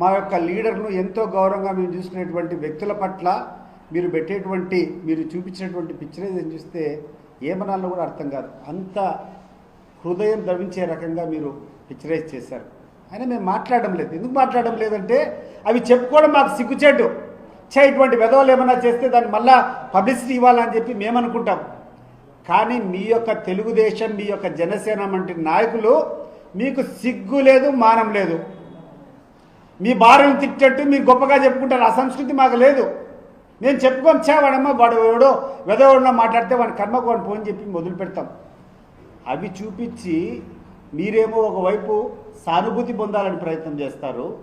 మా యొక్క లీడర్ను ఎంతో గౌరవంగా మేము చూసినటువంటి వ్యక్తుల పట్ల మీరు పెట్టేటువంటి మీరు చూపించినటువంటి పిక్చరైజేషన్ చూస్తే ఏమనాలో కూడా అర్థం కాదు. అంత హృదయం ద్రవించే రకంగా మీరు పిక్చరైజ్ చేశారు. అయినా మేము మాట్లాడడం లేదు. ఎందుకు మాట్లాడడం లేదంటే అవి చెప్పుకోవడం మాకు సిగ్గుచేటు. చే ఇటువంటి వెధవలు ఏమన్నా చేస్తే దాన్ని మళ్ళా పబ్లిసిటీ ఇవ్వాలని చెప్పి మేము అనుకుంటాం కానీ మీ యొక్క తెలుగుదేశం మీ యొక్క జనసేన వంటి నాయకులు మీకు సిగ్గు లేదు మానం లేదు. మీ భార్యను తిట్టట్టు మీరు గొప్పగా చెప్పుకుంటారు. ఆ సంస్కృతి మాకు లేదు. నేను చెప్పుకొని చా వాడమ్మ వాడు ఎవడో వెదవడో మాట్లాడితే వాడి కర్మకు వాడిని ఫోన్ చెప్పి మొదలు పెడతాం. అవి చూపించి మీరేమో ఒకవైపు సానుభూతి పొందాలని ప్రయత్నం చేస్తారు.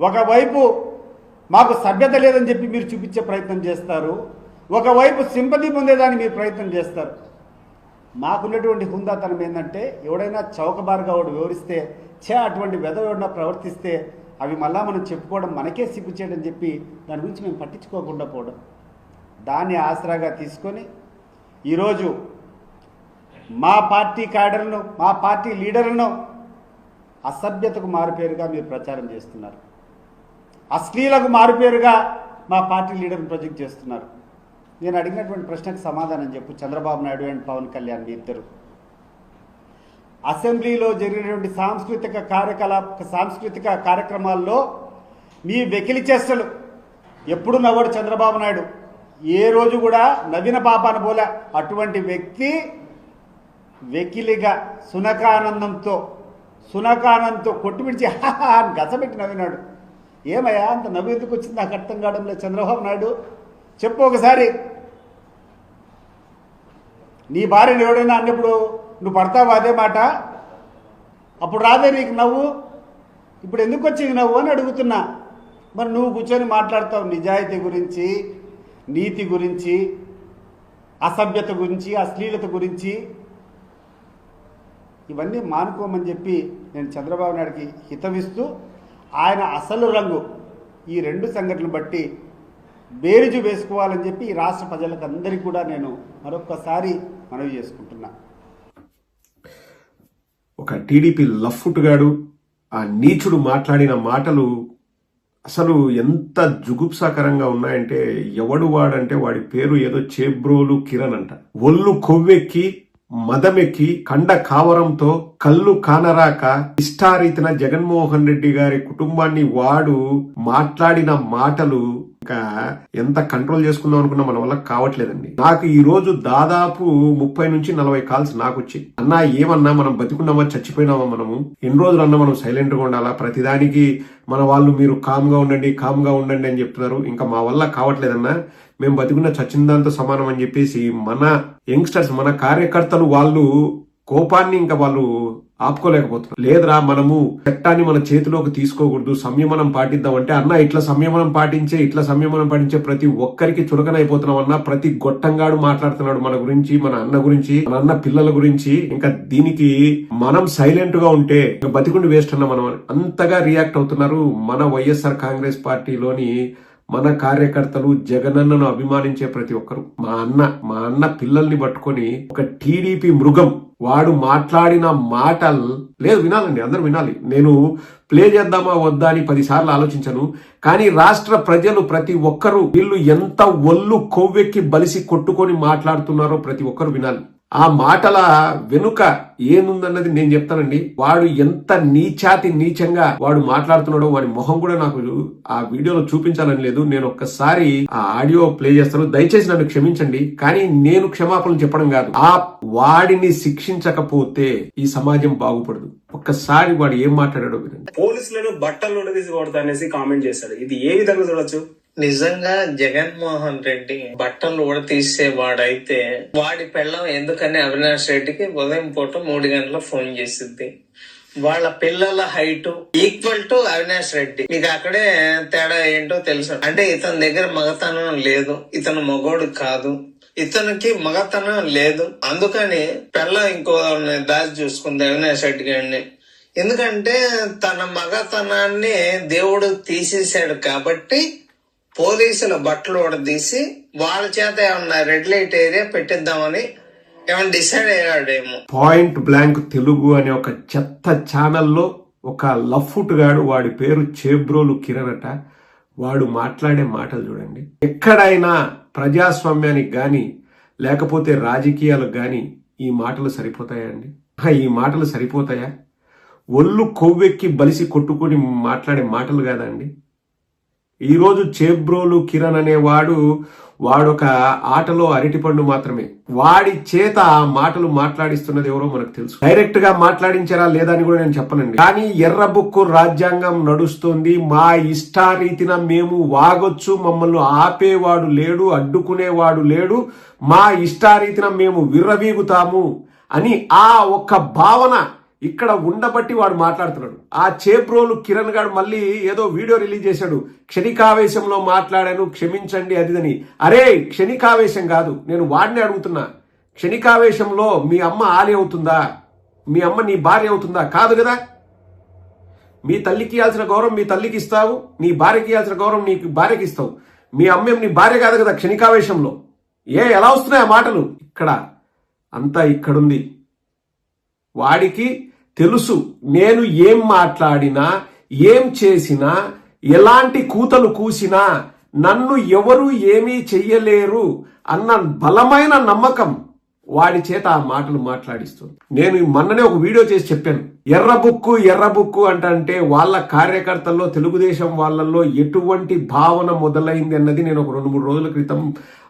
ఒకవైపు మాకు సభ్యత లేదని చెప్పి మీరు చూపించే ప్రయత్నం చేస్తారు. ఒకవైపు సింపతి పొందేదాన్ని మీరు ప్రయత్నం చేస్తారు. మాకున్నటువంటి హుందాతనం ఏంటంటే ఎవడైనా చౌకబారుగా వాడు వివరిస్తే చే అటువంటి వెదవడిన ప్రవర్తిస్తే అవి మళ్ళా మనం చెప్పుకోవడం మనకే సిగ్గు చేయడం చెప్పి దాని గురించి మేము పట్టించుకోకుండా పోవడం. దాన్ని ఆసరాగా తీసుకొని ఈరోజు మా పార్టీ క్యాడర్ను మా పార్టీ లీడర్లను అసభ్యతకు మారుపేరుగా మీరు ప్రచారం చేస్తున్నారు. అశ్లీలకు మారుపేరుగా మా పార్టీ లీడర్ని ప్రొజెక్ట్ చేస్తున్నారు. నేను అడిగినటువంటి ప్రశ్నకు సమాధానం చెప్పు. చంద్రబాబు నాయుడు అండ్ పవన్ కళ్యాణ్ మీ ఇద్దరు. అసెంబ్లీలో జరిగినటువంటి సాంస్కృతిక కార్యకలాప సాంస్కృతిక కార్యక్రమాల్లో మీ వెకిలి చేష్టలు ఎప్పుడు నవ్వడు చంద్రబాబు నాయుడు. ఏ రోజు కూడా నవ్విన పాపాన పోలే అటువంటి వ్యక్తి వెకిలిగా సునకానందంతో సునకానందంతో కొట్టుమిడిచి హాహా అని గసపెట్టి నవ్వినాడు. ఏమయ్యా అంత నవ్వు ఎందుకు వచ్చింది? నాకు అర్థం కావడం లేదు. చంద్రబాబు నాయుడు చెప్పు ఒకసారి. నీ భార్యను ఎవడైనా అన్నప్పుడు నువ్వు పడతావు అదే మాట? అప్పుడు రాదే నీకు నవ్వు? ఇప్పుడు ఎందుకు వచ్చింది నవ్వు అని అడుగుతున్నా. మరి నువ్వు కూర్చొని మాట్లాడతావు నిజాయితీ గురించి నీతి గురించి అసభ్యత గురించి అశ్లీలత గురించి. ఇవన్నీ మానుకోమని చెప్పి నేను చంద్రబాబు నాయుడికి హితమిస్తూ ఆయన అసలు రంగు ఈ రెండు సంఘటనలు బట్టి బేరుజు వేసుకోవాలని చెప్పి ఈ రాష్ట్ర ప్రజలకు అందరికీ కూడా నేను మరొక్కసారి మనవి చేసుకుంటున్నాను ఒక టీడీపీ లఫ్ఫుటుగాడు ఆ నీచుడు మాట్లాడిన మాటలు అసలు ఎంత జుగుప్సాకరంగా ఉన్నాయంటే ఎవడు వాడంటే వాడి పేరు ఏదో చేబ్రోలు కిరణ్ అంట. ఒళ్ళు కొవ్వెక్కి మదమెక్కి కండ కావరంతో కళ్ళు కానరాక ఇష్టారీతిన జగన్మోహన్ రెడ్డి గారి కుటుంబాన్ని వాడు మాట్లాడిన మాటలు ఇంకా ఎంత కంట్రోల్ చేసుకుందాం అనుకున్నా మన వల్ల కావట్లేదండి. నాకు ఈ రోజు దాదాపు ముప్పై నుంచి నలభై కాల్స్ నాకు వచ్చి అన్నా ఏమన్నా మనం బతికున్నామా చచ్చిపోయినామా మనము? ఎన్ని రోజులు అన్నా మనం సైలెంట్గా ఉండాలా? ప్రతిదానికి మన వాళ్ళు మీరు కామ్గా ఉండండి కామ్గా ఉండండి అని చెప్తున్నారు. ఇంకా మా వల్ల కావట్లేదన్నా మేము బతికున్న చచ్చిన దాంతో సమానం అని చెప్పేసి మన యంగ్స్టర్స్ మన కార్యకర్తలు వాళ్ళు కోపాన్ని ఇంకా వాళ్ళు ఆపుకోలేకపోతున్నారు. లేదురా మనము చట్టాన్ని మన చేతిలోకి తీసుకోకూడదు సంయమనం పాటిద్దాం అంటే అన్న ఇట్లా సంయమనం పాటించే ఇట్లా సంయమనం పాటించే ప్రతి ఒక్కరికి చులకనైపోతున్నాం అన్న ప్రతి గొట్టంగాడు మాట్లాడుతున్నాడు మన గురించి మన అన్న గురించి మన అన్న పిల్లల గురించి. ఇంకా దీనికి మనం సైలెంట్గా ఉంటే బతికుండి వేస్ట్ అన్న మనం. అంతగా రియాక్ట్ అవుతున్నారు మన వైఎస్ఆర్ కాంగ్రెస్ పార్టీలోని మన కార్యకర్తలు జగనన్నను అభిమానించే ప్రతి ఒక్కరు మా అన్న మా అన్న పిల్లల్ని పట్టుకొని ఒక టీడీపీ మృగం వాడు మాట్లాడిన మాటలు లేదు వినాలండి అందరూ వినాలి. నేను ప్లే చేద్దామా వద్దా అని పదిసార్లు ఆలోచించను. కానీ రాష్ట్ర ప్రజలు ప్రతి ఒక్కరు వీళ్ళు ఎంత ఒళ్ళు కొవ్వెక్కి బలిసి కొట్టుకొని మాట్లాడుతున్నారో ప్రతి ఒక్కరు వినాలి. ఆ మాటల వెనుక ఏముందన్నది నేను చెప్తానండి. వాడు ఎంత నీచాతి నీచంగా వాడు మాట్లాడుతున్నాడో వాడి మొహం కూడా నాకు ఆ వీడియోలో చూపించాలని లేదు. నేను ఒక్కసారి ఆ ఆడియో ప్లే చేస్తాను. దయచేసి నన్ను క్షమించండి. కానీ నేను క్షమాపణలు చెప్పడం కాదు. ఆ వాడిని శిక్షించకపోతే ఈ సమాజం బాగుపడదు. ఒక్కసారి వాడు ఏం మాట్లాడాడో వినండి. పోలీసులను బట్టలు కొడతా అనేసి కామెంట్ చేశాడు. ఇది ఏ విధంగా చూడొచ్చు? నిజంగా జగన్మోహన్ రెడ్డి బట్టలు ఉడతీసేవాడైతే వాడి పెళ్ళం ఎందుకని అవినాష్ రెడ్డికి ఉదయం పూట మూడు గంటల ఫోన్ చేసిద్ది. వాళ్ళ పిల్లల height equal to Avinash Reddy. మీకు అక్కడే తేడా ఏంటో తెలుసు. అంటే ఇతని దగ్గర మగతనం లేదు. ఇతను మగోడు కాదు. ఇతనికి మగతనం లేదు. అందుకని పెళ్ళ ఇంకో దాచి చూసుకుంది అవినాష్ రెడ్డి గారిని. ఎందుకంటే తన మగతనాన్ని దేవుడు తీసేశాడు కాబట్టి పోలీసుల బట్టలు తీసి వాళ్ళ చేత ఏమన్నా రెడ్ లైట్ ఏరియా పెట్టిద్దామని ఏమన్నా డిసైడ్ అయ్యాడేమో. పాయింట్ బ్లాంక్ తెలుగు అనే ఒక చెత్త ఛానల్లో ఒక లఫ్ఫుట్ గాడు వాడి పేరు చేబ్రోలు కిరణ్ అట వాడు మాట్లాడే మాటలు చూడండి. ఎక్కడైనా ప్రజాస్వామ్యానికి కానీ లేకపోతే రాజకీయాలకు కానీ ఈ మాటలు సరిపోతాయా అండి ఈ మాటలు సరిపోతాయా? ఒళ్ళు కొవ్వెక్కి బలిసి కొట్టుకుని మాట్లాడే మాటలు కాదండి. ఈరోజు చేబ్రోలు కిరణ్ అనేవాడు వాడొక ఆటలో అరటిపండు మాత్రమే. వాడి చేత మాటలు మాట్లాడిస్తున్నది ఎవరో మనకు తెలుసు. డైరెక్ట్గా మాట్లాడించారా లేదా అని కూడా నేను చెప్పనండి. కానీ ఎర్రబుక్కు రాజ్యాంగం నడుస్తుంది. మా ఇష్టారీతిన మేము వాగొచ్చు మమ్మల్ని ఆపేవాడు లేడు అడ్డుకునేవాడు లేడు. మా ఇష్టారీతిన మేము విర్రవీగుతాము అని ఆ ఒక్క భావన ఇక్కడ ఉండబట్టి వాడు మాట్లాడుతున్నాడు. ఆ చేబ్రోలు కిరణ్ గారు మళ్ళీ ఏదో వీడియో రిలీజ్ చేశాడు. క్షణికావేశంలో మాట్లాడాను క్షమించండి అదిదని అరే క్షణికావేశం కాదు నేను వాడిని అడుగుతున్నా. క్షణికావేశంలో మీ అమ్మ ఆలి అవుతుందా? మీ అమ్మ నీ భార్య అవుతుందా? కాదు కదా. మీ తల్లికి ఇవ్వాల్సిన గౌరవం మీ తల్లికి ఇస్తావు నీ భార్యకి ఇవ్వాల్సిన గౌరవం నీ భార్యకి ఇస్తావు. మీ అమ్మేం నీ భార్య కాదు కదా క్షణికావేశంలో. ఏ ఎలా వస్తున్నాయి ఆ మాటలు? ఇక్కడ అంతా ఇక్కడుంది. వాడికి తెలుసు నేను ఏం మాట్లాడినా ఏం చేసినా ఎలాంటి కూతలు కూసినా నన్ను ఎవరు ఏమీ చెయ్యలేరు అన్న బలమైన నమ్మకం వాడి చేత ఆ మాటలు మాట్లాడిస్తుంది. నేను మొన్ననే ఒక వీడియో చేసి చెప్పాను. ఎర్ర బుక్కు ఎర్ర బుక్కు అంటే వాళ్ళ కార్యకర్తల్లో తెలుగుదేశం వాళ్ళల్లో ఎటువంటి భావన మొదలైంది అన్నది నేను ఒక రెండు మూడు రోజుల క్రితం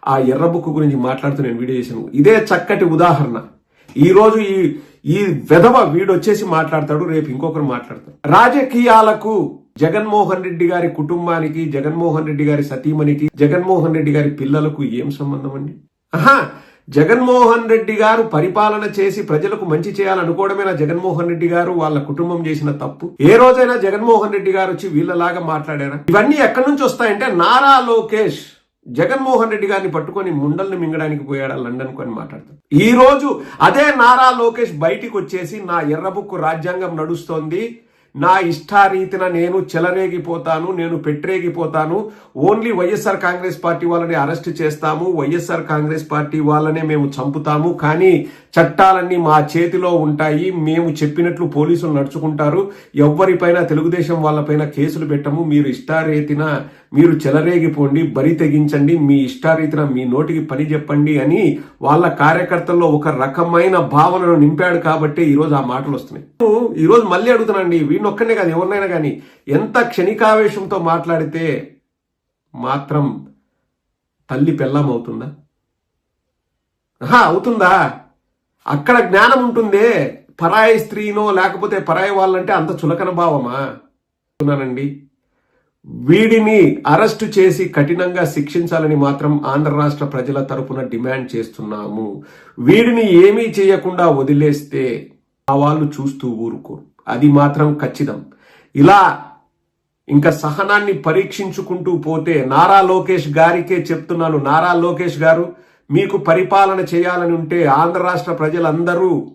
ఆ ఎర్ర బుక్కు గురించి మాట్లాడుతూ నేను వీడియో చేశాను. ఇదే చక్కటి ఉదాహరణ. ఈరోజు ఈ ఈ వెధవ వీడు వచ్చేసి మాట్లాడతాడు రేపు ఇంకొకరు మాట్లాడతాడు రాజకీయాలకు జగన్మోహన్ రెడ్డి గారి కుటుంబానికి జగన్మోహన్ రెడ్డి గారి సతీమణికి జగన్మోహన్ రెడ్డి గారి పిల్లలకు ఏం సంబంధం అండి? ఆహా జగన్మోహన్ రెడ్డి గారు పరిపాలన చేసి ప్రజలకు మంచి చేయాలనుకోవడమేనా జగన్మోహన్ రెడ్డి గారు? వాళ్ళ కుటుంబం చేసిన తప్పు. ఏ రోజైనా జగన్మోహన్ రెడ్డి గారు వచ్చి వీళ్ళలాగా మాట్లాడారా? ఇవన్నీ ఎక్కడి నుంచి వస్తాయంటే నారా లోకేష్ జగన్మోహన్ రెడ్డి గారిని పట్టుకొని ముండల్ని మింగడానికి పోయాడా లండన్ కొని మాట్లాడతాడు ఈ రోజు అదే నారా లోకేష్ బయటికి వచ్చేసి నా ఎర్రబుక్కు రాజ్యాంగం నడుస్తోంది. నా ఇష్టారీతిన నేను చెలరేగిపోతాను నేను పెట్టరేగిపోతాను. ఓన్లీ వైఎస్ఆర్ కాంగ్రెస్ పార్టీ వాళ్ళని అరెస్ట్ చేస్తాము వైఎస్ఆర్ కాంగ్రెస్ పార్టీ వాళ్ళనే మేము చంపుతాము. కానీ చట్టాలన్నీ మా చేతిలో ఉంటాయి మేము చెప్పినట్లు పోలీసులు నడుచుకుంటారు. ఎవరిపైన తెలుగుదేశం వాళ్ళపైన కేసులు పెట్టము మీరు ఇష్టారీతిన మీరు చెలరేగిపోండి బరి తెగించండి మీ ఇష్టారీతిన మీ నోటికి పని చెప్పండి అని వాళ్ళ కార్యకర్తల్లో ఒక రకమైన భావనను నింపాడు కాబట్టి ఈరోజు ఆ మాటలు వస్తున్నాయి. ఈరోజు మళ్ళీ అడుగుతున్నాండి వీడిని ఒక్కనే కాదు ఎవరినైనా కానీ ఎంత క్షణికావేశంతో మాట్లాడితే మాత్రం తల్లి పెళ్ళం అవుతుందా? అవుతుందా? అక్కడ జ్ఞానం ఉంటుందే పరాయి స్త్రీనో లేకపోతే పరాయి వాళ్ళంటే అంత చులకన భావమా? చెప్తున్నానండి వీడిని అరెస్టు చేసి కఠినంగా శిక్షించాలని మాత్రం ఆంధ్ర రాష్ట్ర ప్రజల తరపున డిమాండ్ చేస్తున్నాము. వీడిని ఏమీ చేయకుండా వదిలేస్తే ఆ వాళ్ళు చూస్తూ ఊరుకోరు. అది మాత్రం ఖచ్చితం. ఇలా ఇంకా సహనాన్ని పరీక్షించుకుంటూ పోతే నారా లోకేష్ గారికే చెప్తున్నాను. నారా లోకేష్ గారు మీకు పరిపాలన చేయాలని ఉంటే ఆంధ్ర రాష్ట్ర ప్రజలందరూ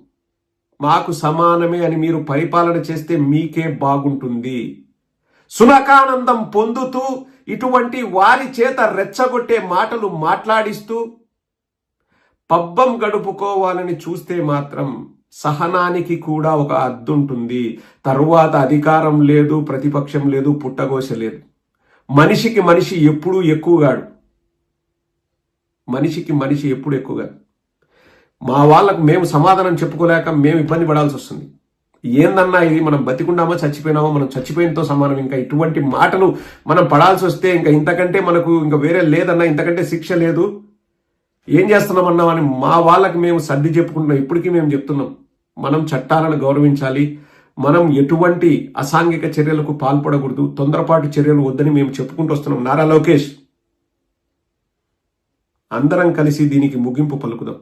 మాకు సమానమే అని మీరు పరిపాలన చేస్తే మీకే బాగుంటుంది. సునకానందం పొందుతూ ఇటువంటి వారి చేత రెచ్చగొట్టే మాటలు మాట్లాడిస్తూ పబ్బం గడుపుకోవాలని చూస్తే మాత్రం సహనానికి కూడా ఒక అద్దుంటుంది తరువాత అధికారం లేదు ప్రతిపక్షం లేదు పుట్టగోస లేదు. మనిషికి మనిషి ఎప్పుడూ ఎక్కువగాడు. మనిషికి మనిషి ఎప్పుడు ఎక్కువగా మా వాళ్ళకు మేము సమాధానం చెప్పుకోలేక మేము ఇబ్బంది పడాల్సి వస్తుంది. ఏందన్నా ఇది మనం బతికుండామా చచ్చిపోయినామా మనం చచ్చిపోయినతో సమానం. ఇంకా ఇటువంటి మాటలు మనం పడాల్సి వస్తే ఇంకా ఇంతకంటే మనకు ఇంకా వేరే లేదన్నా ఇంతకంటే శిక్ష లేదు. ఏం చేస్తున్నామన్నా అని మా వాళ్ళకి మేము సర్ది చెప్పుకుంటున్నాం. ఇప్పటికీ మేము చెప్తున్నాం. మనం చట్టాలను గౌరవించాలి. మనం ఎటువంటి అసాంఘిక చర్యలకు పాల్పడకూడదు. తొందరపాటు చర్యలు వద్దని మేము చెప్పుకుంటూ వస్తున్నాం. నారా లోకేష్ అందరం కలిసి దీనికి ముగింపు పలుకుదాం.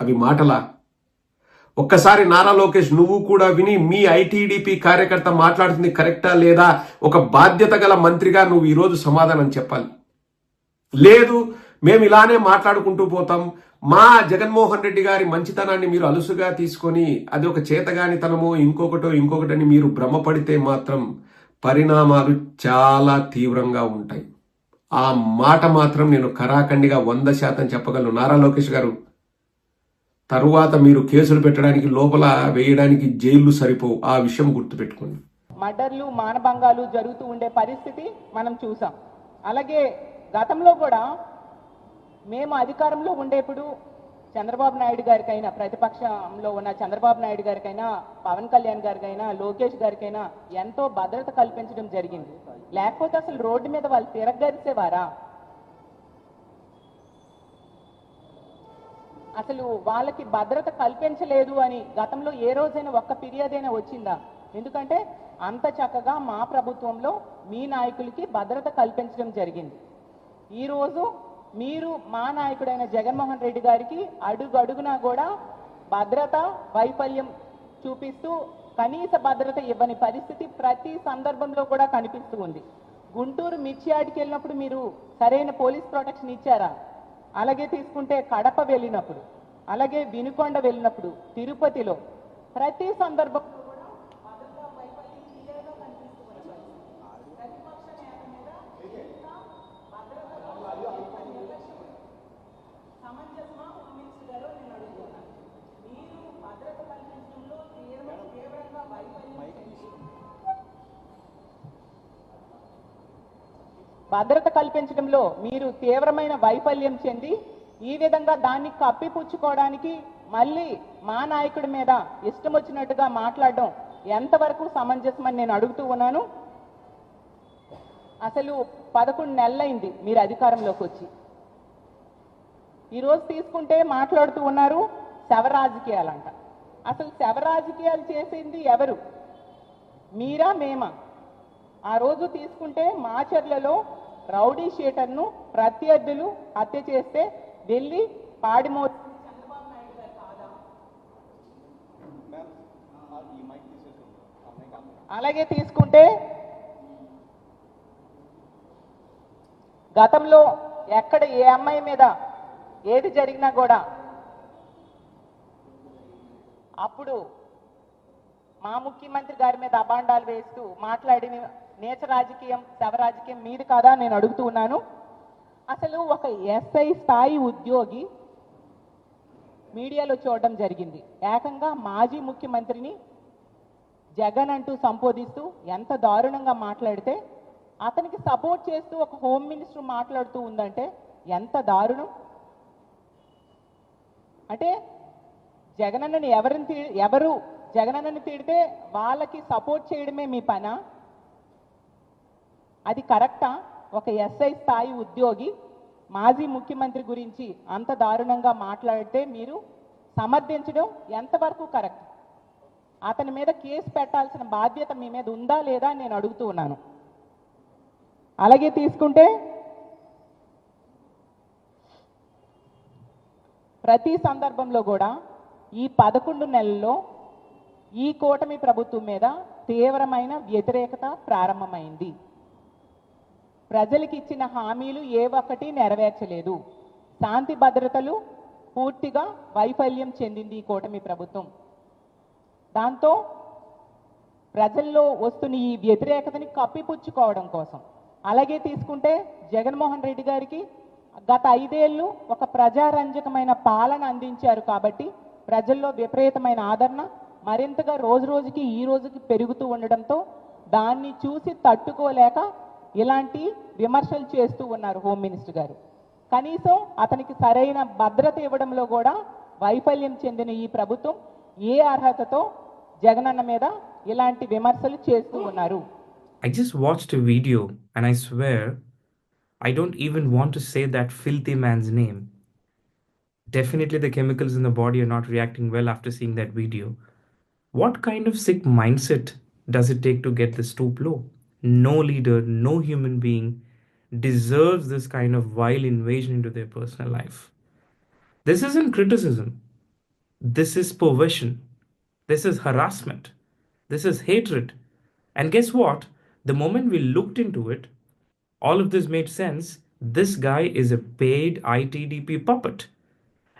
అవి మాటలా ఒక్కసారి నారా లోకేష్ నువ్వు కూడా విని మీ ఐటీడీపీ కార్యకర్త మాట్లాడుతుంది కరెక్టా లేదా? ఒక బాధ్యత గల మంత్రిగా నువ్వు ఈరోజు సమాధానం చెప్పాలి. లేదు మేము ఇలానే మాట్లాడుకుంటూ పోతాం. మా జగన్మోహన్ రెడ్డి గారి మంచితనాన్ని మీరు అలుసుగా తీసుకొని అది ఒక చేతగానితనమో ఇంకొకటో ఇంకొకటని మీరు భ్రమపడితే మాత్రం పరిణామాలు చాలా తీవ్రంగా ఉంటాయి. ఆ మాట మాత్రం నేను కరాఖండిగా వంద శాతం చెప్పగలను. నారా లోకేష్ గారు తరువాత మీరు కేసులు పెట్టడానికి లోపల వేయడానికి జైళ్ళు సరిపోవు. ఆ విషయం గుర్తుపెట్టుకోండి. మర్డర్లు మానభంగాలు జరుగుతూ ఉండే పరిస్థితి మనం చూసాం. అలాగే గతంలో కూడా మేము అధికారంలో ఉండేప్పుడు చంద్రబాబు నాయుడు గారికైనా ప్రతిపక్షంలో ఉన్న చంద్రబాబు నాయుడు గారికైనా పవన్ కళ్యాణ్ గారికైనా లోకేష్ గారికైనా ఎంతో భద్రత కల్పించడం జరిగింది. లేకపోతే అసలు రోడ్డు మీద వాళ్ళు తిరగరిసేవారా అసలు వాళ్ళకి భద్రత కల్పించలేదు అని గతంలో ఏ రోజైనా ఒక్క ఫిర్యాదైనా వచ్చిందా? ఎందుకంటే అంత చక్కగా మా ప్రభుత్వంలో మీ నాయకులకి భద్రత కల్పించడం జరిగింది. ఈరోజు మీరు మా నాయకుడైన జగన్మోహన్ రెడ్డి గారికి అడుగడుగునా కూడా భద్రత వైఫల్యం చూపిస్తూ కనీస భద్రత ఇవ్వని పరిస్థితి ప్రతి సందర్భంలో కూడా కనిపిస్తూ ఉంది. గుంటూరు మిర్చియాడికి వెళ్ళినప్పుడు మీరు సరైన పోలీస్ ప్రొటెక్షన్ ఇచ్చారా? అలాగే తీసుకుంటే కడప వెళ్ళినప్పుడు అలాగే వినుకొండ వెళ్ళినప్పుడు తిరుపతిలో ప్రతి సందర్భం భద్రత కల్పించడంలో మీరు తీవ్రమైన వైఫల్యం చెంది ఈ విధంగా దాన్ని కప్పిపుచ్చుకోవడానికి మళ్ళీ మా నాయకుడి మీద ఇష్టం వచ్చినట్టుగా మాట్లాడడం ఎంతవరకు సమంజసమని నేను అడుగుతూ ఉన్నాను. అసలు పదకొండు నెలలైంది మీరు అధికారంలోకి వచ్చి. ఈరోజు తీసుకుంటే మాట్లాడుతూ ఉన్నారు శవ రాజకీయాలంట. అసలు శవ రాజకీయాలు చేసింది ఎవరు? మీరా మేమా? ఆ రోజు తీసుకుంటే మాచర్లలో రౌడీ షీటర్ను ప్రత్యర్థులు హత్య చేస్తే వెళ్ళి పాడిమో అలాగే తీసుకుంటే గతంలో ఎక్కడ ఏ అమ్మాయి మీద ఏది జరిగినా కూడా అప్పుడు మా ముఖ్యమంత్రి గారి మీద అబాండాలు వేస్తూ మాట్లాడిన నేచ రాజకీయం శవ రాజకీయం మీది కాదా నేను అడుగుతూ ఉన్నాను. అసలు ఒక ఎస్ఐ స్థాయి ఉద్యోగి మీడియాలో చూడడం జరిగింది. ఏకంగా మాజీ ముఖ్యమంత్రిని జగన్ అంటూ సంబోధిస్తూ ఎంత దారుణంగా మాట్లాడితే అతనికి సపోర్ట్ చేస్తూ ఒక హోమ్ మినిస్టర్ మాట్లాడుతూ ఉందంటే ఎంత దారుణం. అంటే జగనన్నని ఎవరిని తీ ఎవరు జగనన్నని తిడితే వాళ్ళకి సపోర్ట్ చేయడమే మీ పనా? అది కరెక్టా? ఒక ఎస్ఐ స్థాయి ఉద్యోగి మాజీ ముఖ్యమంత్రి గురించి అంత దారుణంగా మాట్లాడితే మీరు సమర్థించడం ఎంతవరకు కరెక్ట్? అతని మీద కేసు పెట్టాల్సిన బాధ్యత మీ మీద ఉందా లేదా నేను అడుగుతూ ఉన్నాను. అలాగే తీసుకుంటే ప్రతి సందర్భంలో కూడా ఈ పదకొండు నెలల్లో ఈ కూటమి ప్రభుత్వం మీద తీవ్రమైన వ్యతిరేకత ప్రారంభమైంది. ప్రజలకు ఇచ్చిన హామీలు ఏ ఒక్కటి నెరవేర్చలేదు. శాంతి భద్రతలు పూర్తిగా వైఫల్యం చెందింది ఈ కూటమి ప్రభుత్వం. దాంతో ప్రజల్లో వస్తున్న ఈ వ్యతిరేకతని కప్పిపుచ్చుకోవడం కోసం. అలాగే తీసుకుంటే జగన్మోహన్ రెడ్డి గారికి గత ఐదేళ్ళు ఒక ప్రజారంజకమైన పాలన అందించారు కాబట్టి ప్రజల్లో విపరీతమైన ఆదరణ మరింతగా రోజు రోజుకి ఈ రోజుకి పెరుగుతూ ఉండడంతో దాన్ని చూసి తట్టుకోలేక ఇలాంటి విమర్శలు చేస్తూ ఉన్నారు హోమ్ మినిస్టర్ గారు. కనీసం అతనికి సరైన భద్రత ఇవ్వడంలో కూడా వైఫల్యం చెందిన ఈ ప్రభుత్వం ఏ అర్హతతో జగనన్న మీద ఇలాంటి విమర్శలు చేస్తూ ఉన్నారు. I just watch to video and I swear I don't even want to say that fill the man's name definitely the chemicals in the body are not reacting well after seeing that video what kind of sick mindset does it take to get the టూప్లో No leader, no human being deserves this kind of vile invasion into their personal life. This isn't criticism. This is perversion. This is harassment. This is hatred. And guess what? The moment we looked into it, all of this made sense. This guy is a paid ITDP puppet.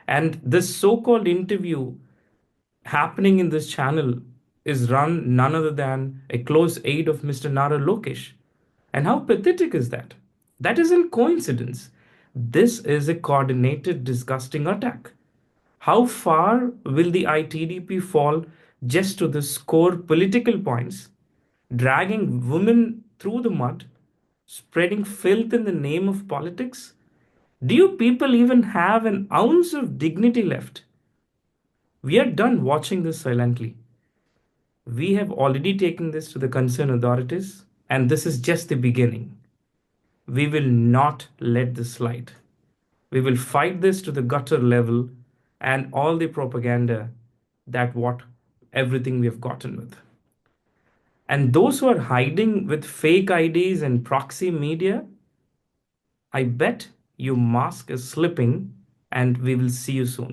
And this so called interview happening in this channel is run none other than a close aide of Mr. Nara Lokesh. And how pathetic is that? That isn't coincidence. This is a coordinated, disgusting attack. How far will the ITDP fall just to the score political points, dragging women through the mud, spreading filth in the name of politics? Do you people even have an ounce of dignity left? We are done watching this silently. We have already taken this to the concerned authorities, and this is just the beginning. We will not let this slide. We will fight this to the gutter level and all the propaganda that what everything we have gotten with. And those who are hiding with fake IDs and proxy media, I bet your mask is slipping, and we will see you soon.